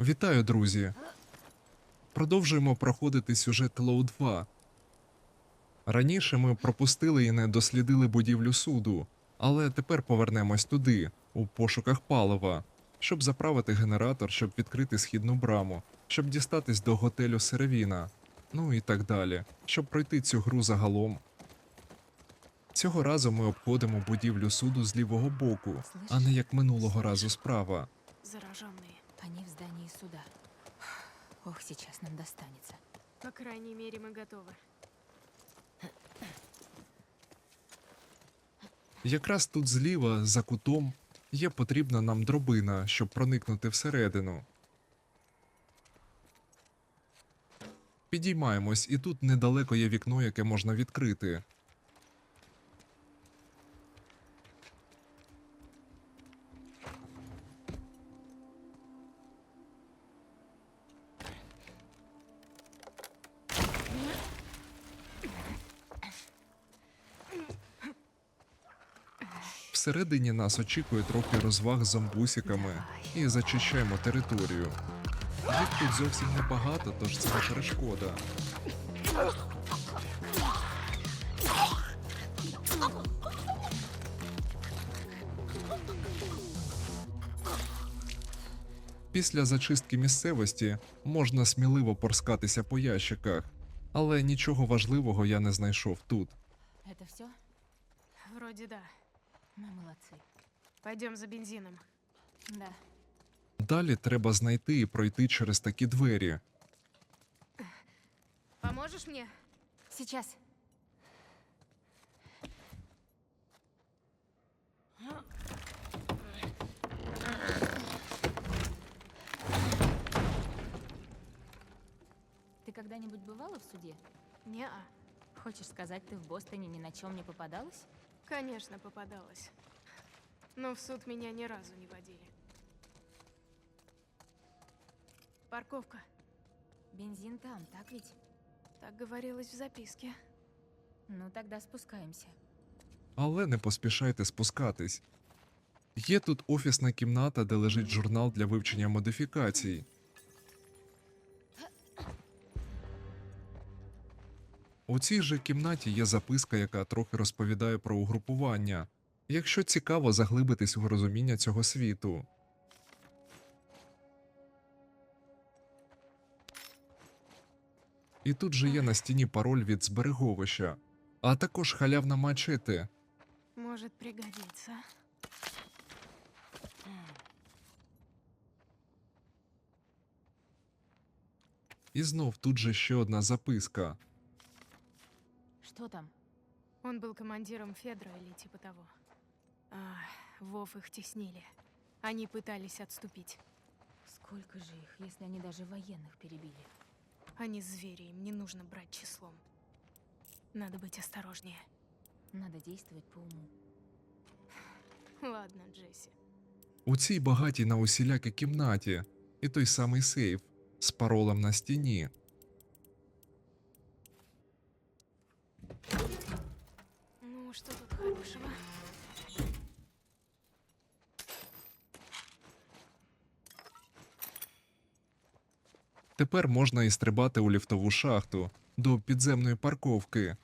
Вітаю, друзі! Продовжуємо проходити сюжет Cloud 2. Раніше ми пропустили і не дослідили будівлю суду, але тепер повернемось туди, у пошуках палива, щоб заправити генератор, щоб відкрити східну браму, щоб дістатись до готелю Серевіна, ну і так далі, щоб пройти цю гру загалом. Цього разу ми обходимо будівлю суду з лівого боку, а не як минулого разу справа. Зараженные. Суда. Ох, сейчас нам достанется. По крайней мере, мы готовы. Якраз тут зліва, за кутом, є потрібна нам дробина, щоб проникнути всередину. Підіймаємось, і тут недалеко є вікно, яке можна відкрити. Всередині нас очікує трохи розваг з зомбусіками і зачищаємо територію. Їх тут зовсім небагато, тож це не перешкода. Після зачистки місцевості можна сміливо порскатися по ящиках, але нічого важливого я не знайшов тут. Это все? Вроде да. Мы молодцы. Пойдем за бензином. Да. Далі треба знайти і пройти через такі двері. Поможешь мне? Сейчас. Ты когда-нибудь бывала в суде? Не-а. Хочешь сказать, ты в Бостоне ни на чем не попадалась? Конечно, попадалась. Но в суд меня ни разу не водили. Парковка. Бензин там, так ведь? Так говорилось в записке. Ну, тогда спускаемся. Але не поспішайте спускатись. Є тут офісна кімната, де лежить журнал для вивчення модифікацій. У цій же кімнаті є записка, яка трохи розповідає про угрупування, якщо цікаво заглибитись у розуміння цього світу. І тут же є на стіні пароль від збереговища, а також халявна мачете, Может пригодиться. І знов тут же ще одна записка. Что там? Он был командиром Федра или типа того. А, Вов их теснили. Они пытались отступить. Сколько же их, если они даже военных перебили? Они звери, им не нужно брать числом. Надо быть осторожнее. Надо действовать по уму. Ладно, Джесси. У цій багатій на усілякі кімнаті і той самий сейф з паролем на стіні. Ну, что тут хорошего? Тепер можна і стрибати у ліфтову шахту до підземної парковки.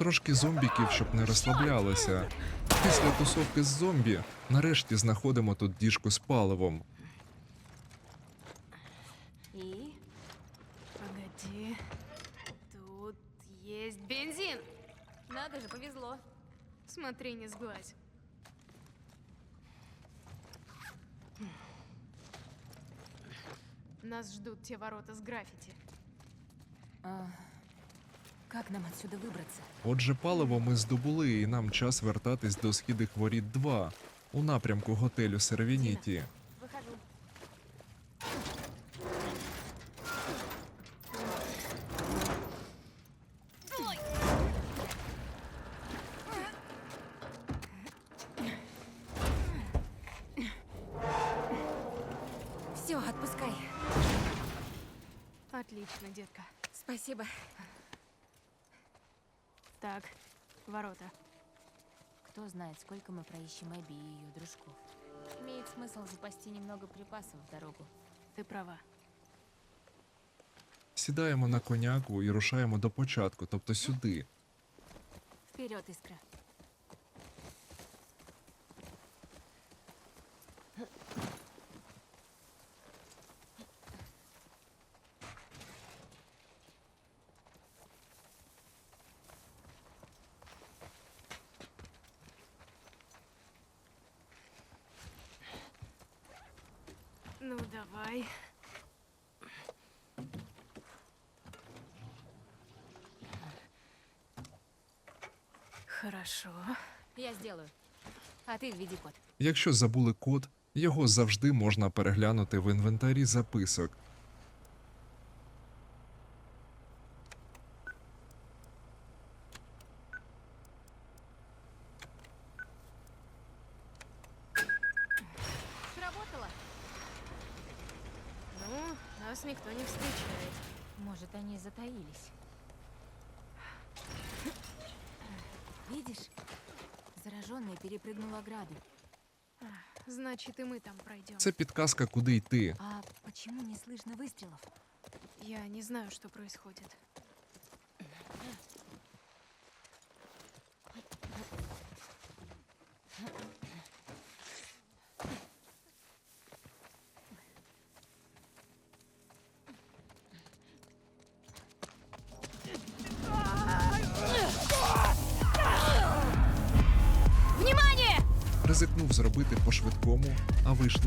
Трошки зомбіків, щоб не розслаблялися. Після тусовки з зомбі нарешті знаходимо тут діжку з паливом. И? Погоди. Тут есть бензин. Надо же, повезло. Смотри, не сглазь. Нас ждут те ворота с граффити. А, Как нам отсюда выбраться? Отже, паливо ми здобули, і нам час вертатись до східних воріт 2 у напрямку готелю Сервініті. сколько мы проищем Эбби и ее дружков. Имеет смысл запасти немного припасов в дорогу. Ты права. Сідаємо на коняку і рушаємо до початку, тобто сюди. Вперед, Искра. Хорошо. Я сделаю. А ты введи код. Якщо забули код, його завжди можна переглянути в інвентарі записок. Значит, и мы там пройдем. Це підказка, куди йти. А почему не слышно выстрелов? Я не знаю, что происходит.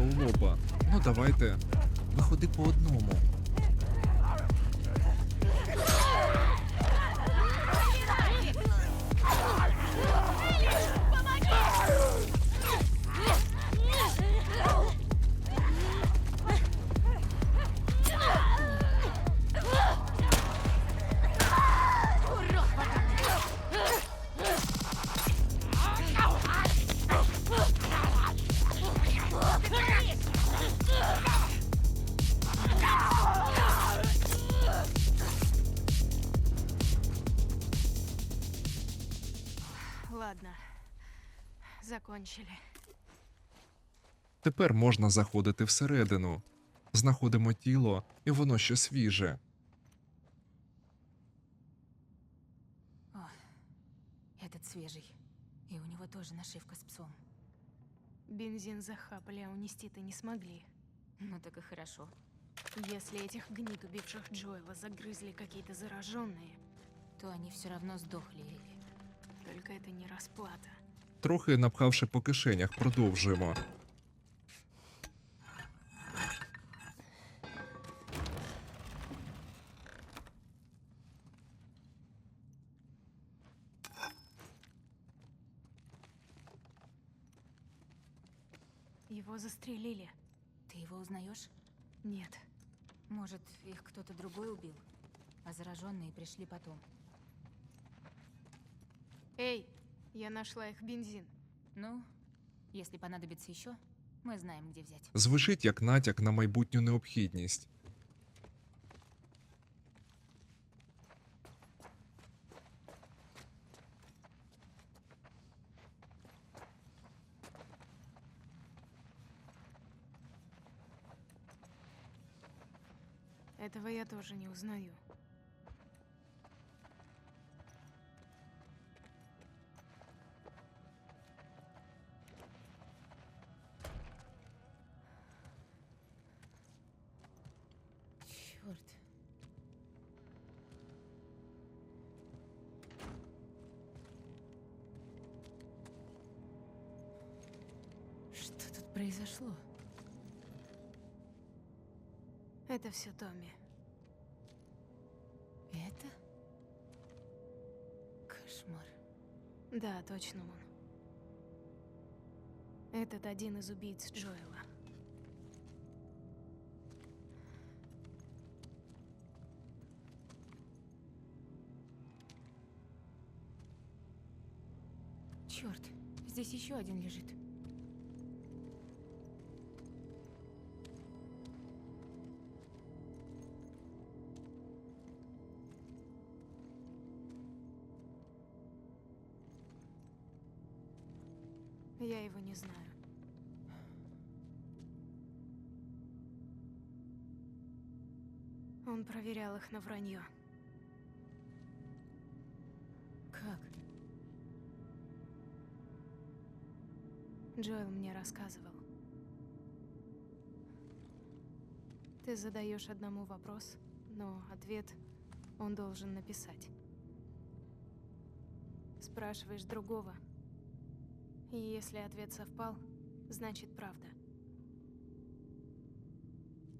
Лоба. Ну давайте, виходи по одному. Закончили. Тепер можна заходити всередину. Знаходимо тіло, і воно ще свіже. О, этот свежий. И у него тоже нашивка с псом. Бензин захапали, а унести-то не смогли. Ну так и хорошо. Если этих гнид, убивших Джоэла, загрызли какие-то зараженные, То они все равно сдохли, Элли. только это не расплата. Трохи напхавши по кишенях, продовжуємо. Его застрелили. Ты его узнаешь? Нет. Может, их кто-то другой убил? А зараженные пришли потом. Эй, я нашла их бензин. Ну, если понадобится еще, мы знаем, где взять. Звучить як натяк на майбутню необхідність. Этого я тоже не узнаю. Все Томми. Это? Да, точно он. Этот один из убийц Джоэла. Черт, здесь еще один лежит. Он проверял их на вранье. Как? Джоэл мне рассказывал. Ты задаешь одному вопрос, но ответ он должен написать. Спрашиваешь другого, и если ответ совпал, значит правда.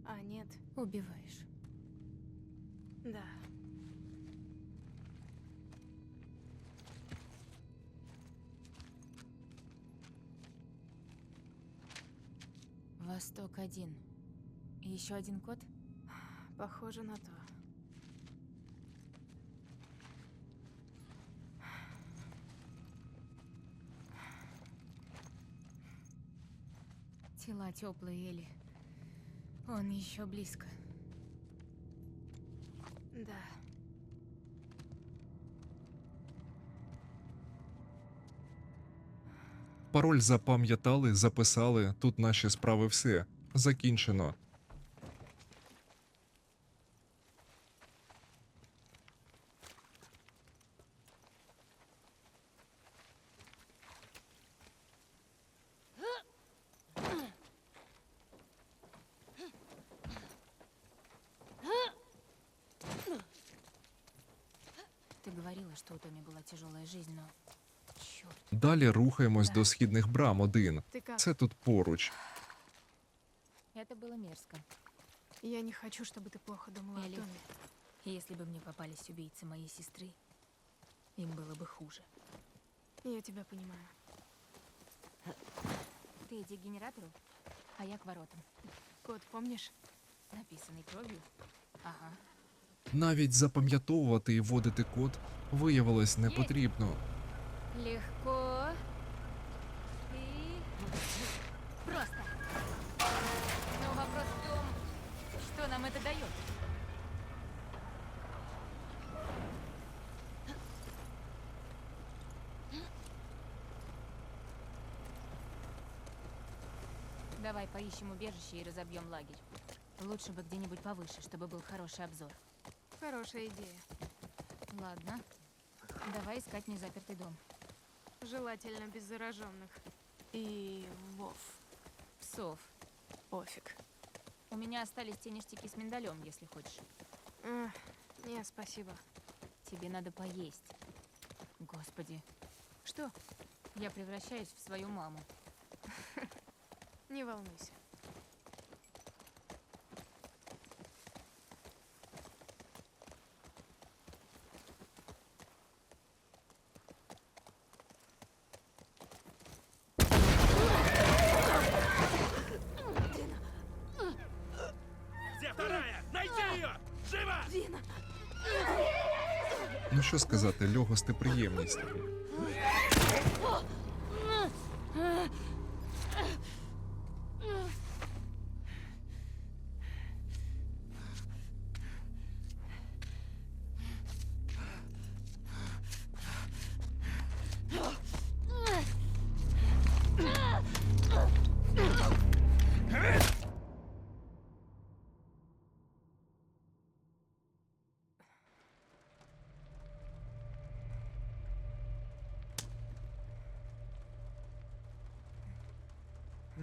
А нет, Убиваешь. Да. Восток один. Еще один код? Похоже на то. Тела теплые, Элли. Он еще близко. Да. Пароль запам'ятали, записали, тут наші справи все. Закінчено. Ты говорила, что у Томи была тяжелая жизнь, но... Черт. Далі рухаємось до східних брам один. Ты как? Це тут поруч. Это было мерзко. Я не хочу, чтобы ты плохо думала о Элли. Томе. Если бы мне попались убийцы моей сестры, им было бы хуже. Я тебя понимаю. Ты иди к генератору, а я к воротам. Код помнишь? Написанный кровью? Ага. Навіть запам'ятовувати і вводити код виявилось не потрібно. Легко. И... Просто. Но вопрос в том, что нам это дает. Давай поищем убежище и разобьем лагерь. Лучше бы где-нибудь повыше, чтобы был хороший обзор. Хорошая идея. Ладно. Давай искать незапертый дом. Желательно без зараженных. И Вов. Псов. Пофиг. У меня остались те ништяки с миндалем, если хочешь. Эх, не, спасибо. Тебе надо поесть. Господи, Что? я превращаюсь в свою маму. Не волнуйся. Що сказати, льогости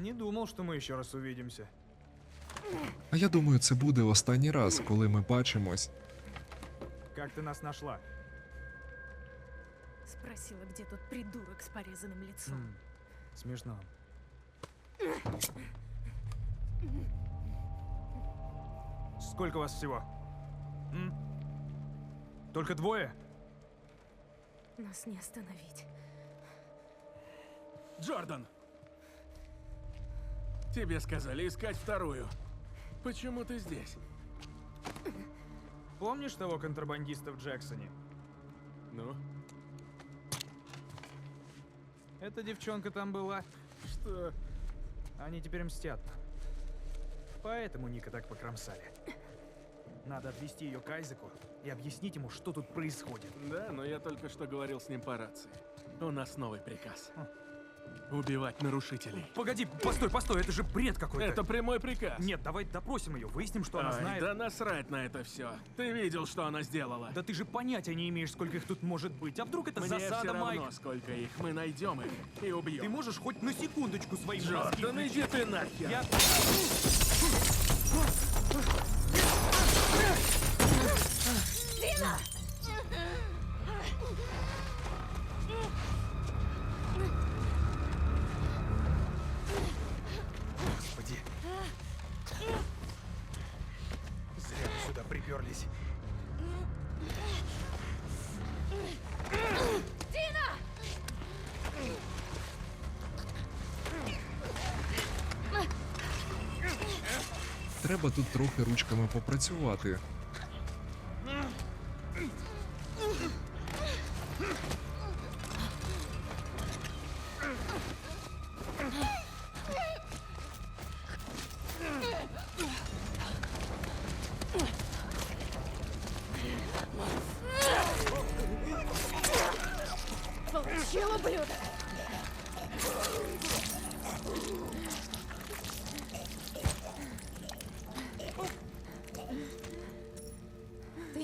Не думал, что мы еще раз увидимся. А я думаю, це буде останній раз, коли ми бачимось. Как ты нас нашла? Спросила, где тот придурок с порезанным лицом. М, Смешно. Сколько вас всего? М? Только двое? Нас не остановить. Джордан! Тебе сказали искать вторую. Почему ты здесь? Помнишь того контрабандиста в Джексоне? Ну, Эта девчонка там была. что? Они теперь мстят. Поэтому Ника так покромсали. Надо отвезти ее к Айзеку и объяснить ему, что тут происходит. Да, но я только что говорил с ним по рации. У нас новый приказ. Убивать нарушителей. Погоди, постой, постой, это же бред какой-то. Это прямой приказ. Нет, давай допросим ее, выясним, что она Ай, знает. да насрать на это все. Ты видел, что она сделала? Да ты же понятия не имеешь, сколько их тут может быть. А вдруг это Мне засада, все равно, Майк? сколько их. Мы найдем их и убьем. Ты можешь хоть на секундочку свои мозги Джордан, иди ты нахер! Я... Господи. Треба тут трохи ручками попрацювати.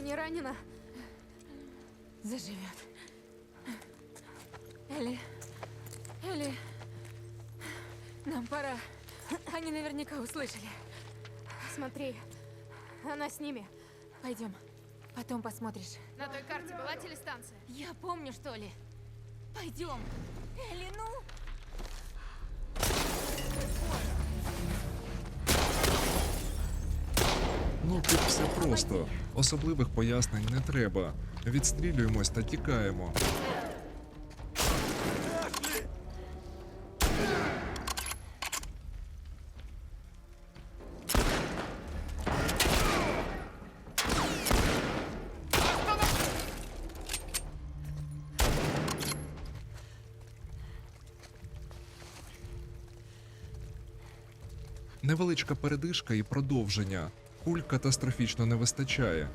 Не ранена? Заживет. Элли. Элли. Нам пора. Они наверняка услышали. Смотри, она с ними. Пойдем. Потом посмотришь. На той карте была телестанция? Я помню, что ли. Пойдем. Элли, ну. Ну тут все просто. Особливих пояснень не треба. Відстрілюємось та тікаємо. Невеличка передишка і продовження. Куль катастрофічно не вистачає.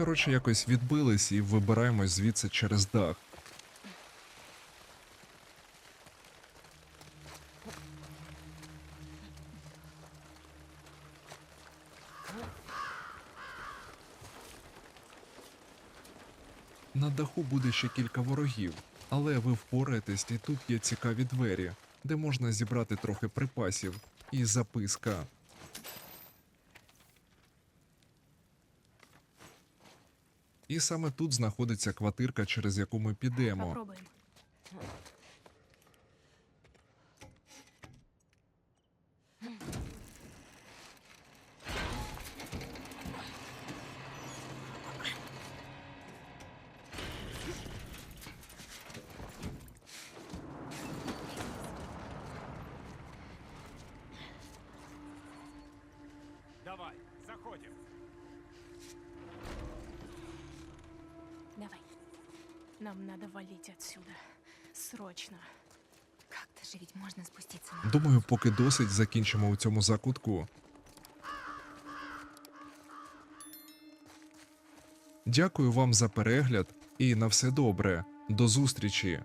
Коротше, якось відбились і вибираємось звідси через дах. На даху буде ще кілька ворогів, але ви впораєтесь, і тут є цікаві двері, де можна зібрати трохи припасів і записка. І саме тут знаходиться квартирка, через яку ми підемо. Попробуем. Срочно. Как-то же ведь можно спуститься. Думаю, поки досить закінчимо у цьому закутку. Дякую вам за перегляд і на все добре. До зустрічі!